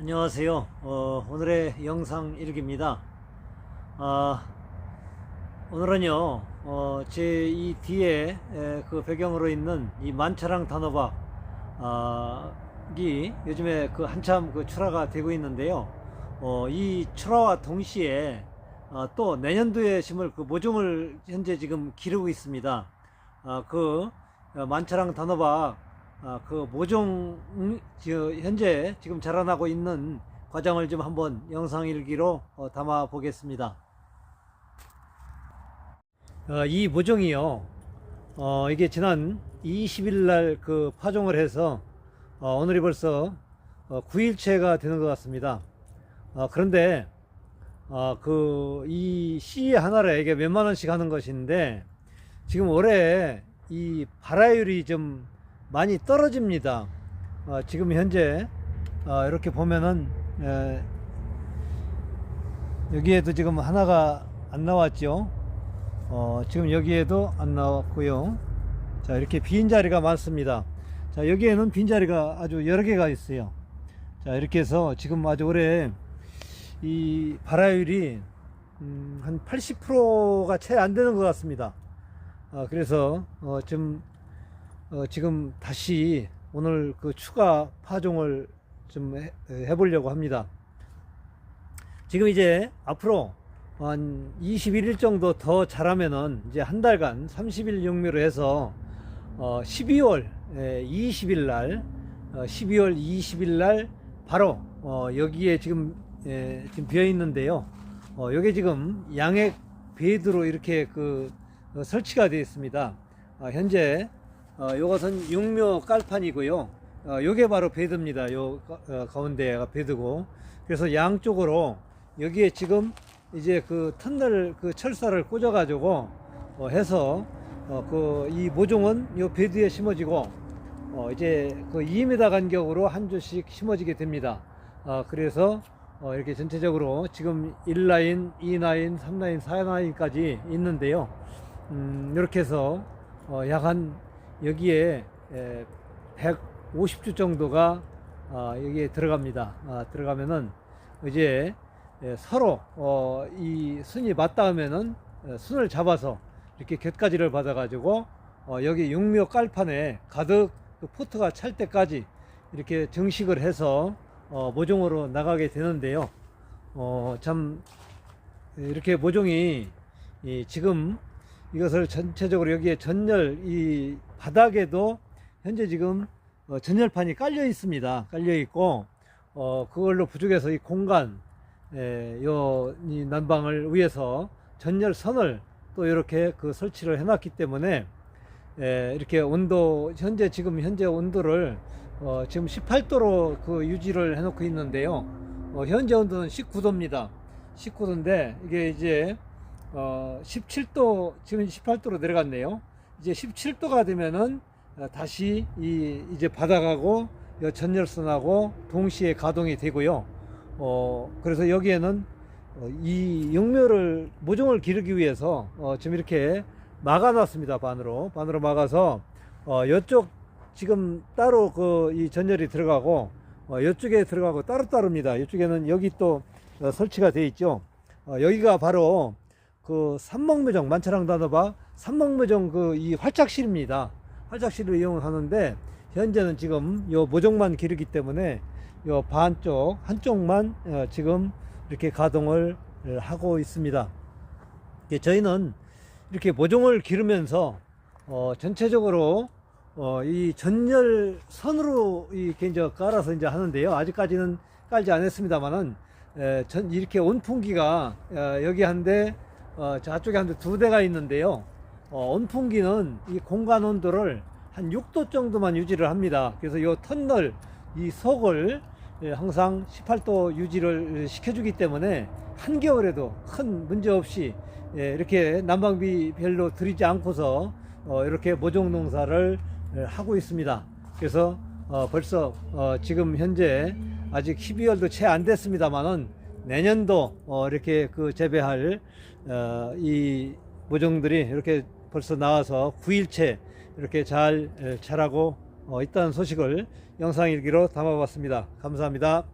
안녕하세요. 어, 오늘의 영상 일기입니다. 아, 오늘은요, 어, 제 이 뒤에 에, 그 배경으로 있는 이 만차랑 단호박, 아, 이 요즘에 그 한참 그 출하가 되고 있는데요. 어, 이 출하와 동시에 어, 또 내년도에 심을 그 모종을 현재 지금 기르고 있습니다. 아, 그 어, 만차랑 단호박 아, 그 모종 음, 저, 현재 지금 자라나고 있는 과정을 좀 한번 영상 일기로 어, 담아 보겠습니다. 어, 이 모종이요. 어, 이게 지난 20일 날 그 파종을 해서 어, 오늘이 벌써 어, 9일째가 되는 것 같습니다. 어, 그런데 어, 그이 씨 하나를 이게 몇만 원씩 하는 것인데 지금 올해 이 발화율이 좀 많이 떨어집니다. 어, 지금 현재 어, 이렇게 보면은 에, 여기에도 지금 하나가 안 나왔죠. 어, 지금 여기에도 안 나왔고요. 자 이렇게 빈 자리가 많습니다. 자 여기에는 빈 자리가 아주 여러 개가 있어요. 자 이렇게 해서 지금 아주 올해 이 발화율이 음, 한 80%가 채 안 되는 것 같습니다. 어, 그래서 어, 좀 어, 지금 다시 오늘 그 추가 파종을 좀 해, 해보려고 합니다. 지금 이제 앞으로 한 21일 정도 더 자라면은 이제 한 달간 30일 용묘로 해서 어, 12월 20일 날, 어, 12월 20일 날 바로 어, 여기에 지금 에, 지금 비어 있는데요. 어, 여기 지금 양액 베드로 이렇게 그 어, 설치가 되어 있습니다. 어, 현재 어, 요것은 육묘 깔판이고요. 어, 요게 바로 베드입니다. 요 가- 어, 가운데가 베드고. 그래서 양쪽으로 여기에 지금 이제 그 터널 그 철사를 꽂아 가지고 어, 해서 어, 그이 모종은 요 베드에 심어지고 어, 이제 그 2m 간격으로 한 주씩 심어지게 됩니다. 어, 그래서 어, 이렇게 전체적으로 지금 1라인, 2라인, 3라인, 4라인까지 있는데요. 음, 이렇게 해서 어, 약한 여기에 에, 150주 정도가 아, 여기에 들어갑니다. 아, 들어가면은 이제 에, 서로 어, 이 순이 맞닿으면은 에, 순을 잡아서 이렇게 곁가지를 받아가지고 어, 여기 육묘 깔판에 가득 그 포트가 찰 때까지 이렇게 정식을 해서 어, 모종으로 나가게 되는데요. 어, 참 이렇게 모종이 이 지금 이것을 전체적으로 여기에 전열 이 바닥에도 현재 지금 어, 전열판이 깔려 있습니다. 깔려 있고 어, 그걸로 부족해서 이 공간 에, 요이 난방을 위해서 전열선을 또 이렇게 그 설치를 해놨기 때문에 에, 이렇게 온도 현재 지금 현재 온도를 어, 지금 18도로 그 유지를 해놓고 있는데요. 어, 현재 온도는 19도입니다. 19도인데 이게 이제 어, 17도 지금 18도로 내려갔네요. 이제 17도가 되면은 어, 다시 이 이제 바닥하고 요 전열선하고 동시에 가동이 되고요. 어, 그래서 여기에는 어, 이 영묘를 모종을 기르기 위해서 어, 지금 이렇게 막아놨습니다. 반으로 반으로 막아서 어, 이쪽 지금 따로 그 이 전열이 들어가고 어, 이쪽에 들어가고 따로 따로입니다. 이쪽에는 여기 또 어, 설치가 돼 있죠. 어, 여기가 바로 그 삼목묘정 만차랑 단어봐 삼목묘정 그 이 활착실입니다. 활착실을 이용하는데 현재는 지금 요 모종만 기르기 때문에 요 반쪽 한쪽만 어, 지금 이렇게 가동을 어, 하고 있습니다. 예, 저희는 이렇게 모종을 기르면서 어, 전체적으로 어, 이 전열선으로 이렇게 이제 깔아서 이제 하는데요. 아직까지는 깔지 않았습니다만은 에, 전 이렇게 온풍기가 어, 여기 한대 어, 저쪽에 한대두 대가 있는데요. 어, 온풍기는 이 공간 온도를 한 6도 정도만 유지를 합니다. 그래서 이 터널 이 속을 예, 항상 18도 유지를 시켜주기 때문에 한겨울에도 큰 문제 없이 예, 이렇게 난방비 별로 들이지 않고서 어, 이렇게 모종 농사를 예, 하고 있습니다. 그래서 어, 벌써 어, 지금 현재 아직 12월도 채 안 됐습니다만은 내년도 어, 이렇게 그 재배할 어, 이 모종들이 이렇게 벌써 나와서 9일째 이렇게 잘 에, 자라고 어, 있다는 소식을 영상 일기로 담아봤습니다. 감사합니다.